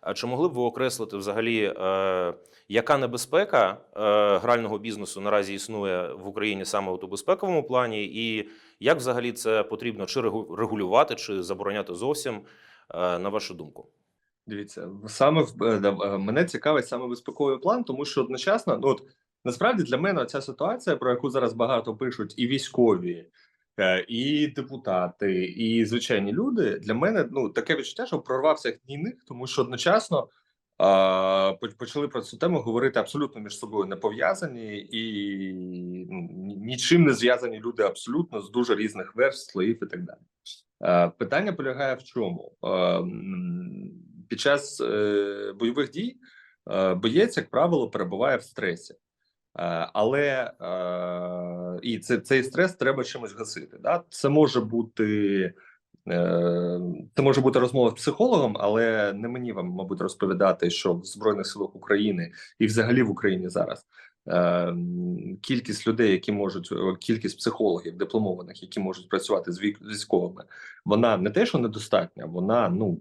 А чи могли б ви окреслити взагалі, е, яка небезпека е, грального бізнесу наразі існує в Україні саме у безпековому плані, і як взагалі це потрібно чи регу- регулювати, чи забороняти зовсім, е, на вашу думку? Дивіться, саме мене цікавить саме безпековий план, тому що одночасно, ну от насправді для мене ця ситуація, про яку зараз багато пишуть, і військові, і депутати, і звичайні люди. Для мене ну таке відчуття, що прорвався гнійник, тому що одночасно а, почали про цю тему говорити абсолютно між собою не пов'язані і ну, нічим не зв'язані люди абсолютно з дуже різних верств, слоїв і так далі. Е, Питання полягає в чому? Е, м, Під час е, бойових дій е, боєць, як правило, перебуває в стресі. Е, Але е, і це, цей стрес треба чимось гасити. Да? Це може бути. е, Це може бути розмова з психологом, але не мені вам, мабуть, розповідати, що в Збройних силах України і взагалі в Україні зараз кількість людей, які можуть кількість психологів дипломованих, які можуть працювати з військовими, вона не те, що недостатня, вона ну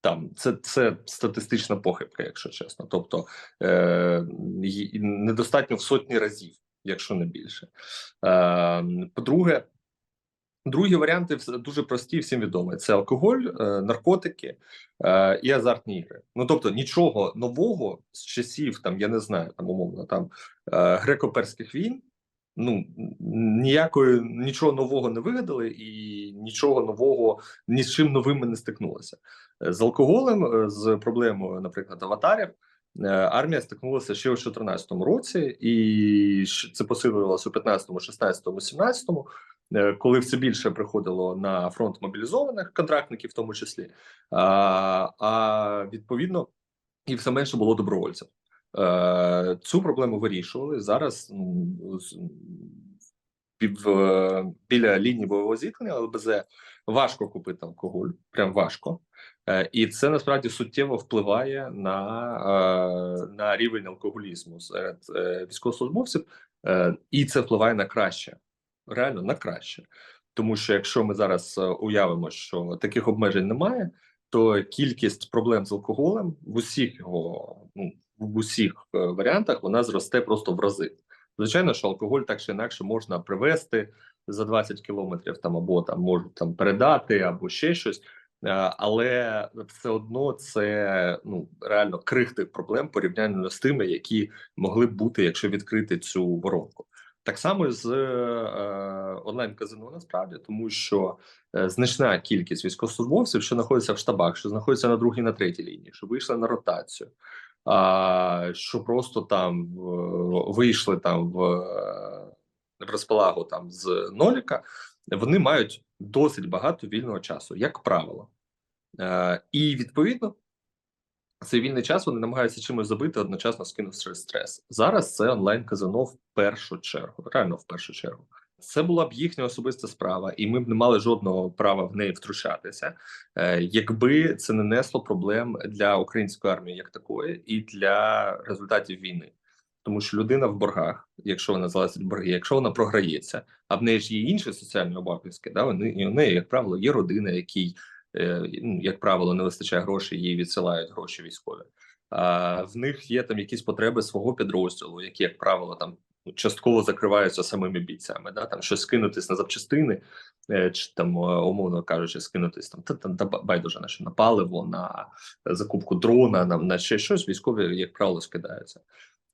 там це, це статистична похибка, якщо чесно. Тобто е, недостатньо в сотні разів, якщо не більше. Е, по-друге, другі варіанти дуже прості, всім відомі: це алкоголь, е, наркотики е, і азартні ігри. Ну тобто нічого нового з часів, там я не знаю, там умовно там е, греко-перських війн. Ну ніякої нічого нового не вигадали, і нічого нового ні з чим новим ми не стикнулися. Е, З алкоголем, е, з проблемою, наприклад, аватарів. е, Армія стикнулася ще у 2014 році, і це посилилося у 15, 16, 17, е, коли все більше приходило на фронт мобілізованих контрактників, в тому числі, а, а відповідно і все менше було добровольців. Е, Цю проблему вирішували зараз. пів, е, біля лінії бойового зіткнення ЛБЗ важко купити алкоголь, прям важко. Е, І це насправді суттєво впливає на, е, на рівень алкоголізму серед е, військовослужбовців, Е, і це впливає на краще, реально на краще. Тому що якщо ми зараз е, уявимо, що таких обмежень немає, то кількість проблем з алкоголем в усіх його ну в усіх е, варіантах вона зросте просто в рази. Звичайно, що алкоголь так чи інакше можна привезти за 20 кілометрів там або там можуть там передати, або ще щось. Е, Але все одно це ну реально крихти проблем порівняно з тими, які могли б бути, якщо відкрити цю воронку. Так само з е, онлайн казино насправді, тому що е, значна кількість військовослужбовців, що знаходяться в штабах, що знаходяться на другій, на третій лінії, що вийшли на ротацію, що просто там вийшли там в, е, розпалагу там з ноліка, вони мають досить багато вільного часу, як правило. Е, і відповідно цей вільний час вони намагаються чимось забити, одночасно скинувши стрес. Зараз це онлайн казино в першу чергу, реально в першу чергу. Це була б їхня особиста справа, і ми б не мали жодного права в неї втручатися, е, якби це не несло проблем для української армії як такої, і для результатів війни. Тому що людина в боргах, якщо вона залазить в борги, якщо вона програється, а в неї ж є інші соціальні обов'язки, да вони і у неї, як правило, є родина, якій е, ну, як правило, не вистачає грошей, їй відсилають гроші військові. А в них є там якісь потреби свого підрозділу, які, як правило, там частково закриваються самими бійцями. Да? Там щось скинутись на запчастини, е, чи там, е, умовно кажучи, скинутись там та, та, та байдуже на що на паливо, на закупку дрона, на, на ще щось. Військові, як правило, скидаються.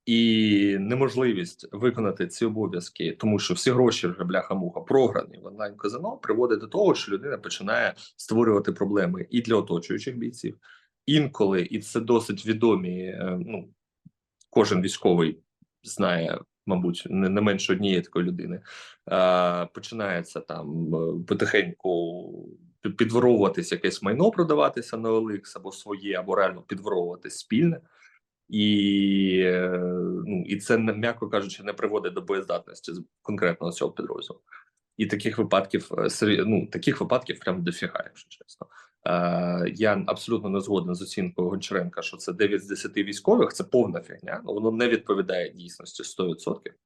І неможливість виконати ці обов'язки, тому що всі гроші вже бляха-муха програні в онлайн казино, приводить до того, що людина починає створювати проблеми і для оточуючих бійців. Інколи, і це досить відомі. е, Ну кожен військовий знає, мабуть, не, не менше однієї такої людини. Е, починається там е, потихеньку підворовуватись якесь майно, продаватися на OLX або своє, або реально підворовуватись спільне. І е, ну і це м'яко кажучи, не приводить до боєздатності конкретного цього підрозділу. І таких випадків е, ну, таких випадків прям дофіга, якщо чесно. Е, я абсолютно не згоден з оцінкою Гончаренка, що це 9 з 10 військових. Це повна фігня. Ну воно не відповідає дійсності 100%.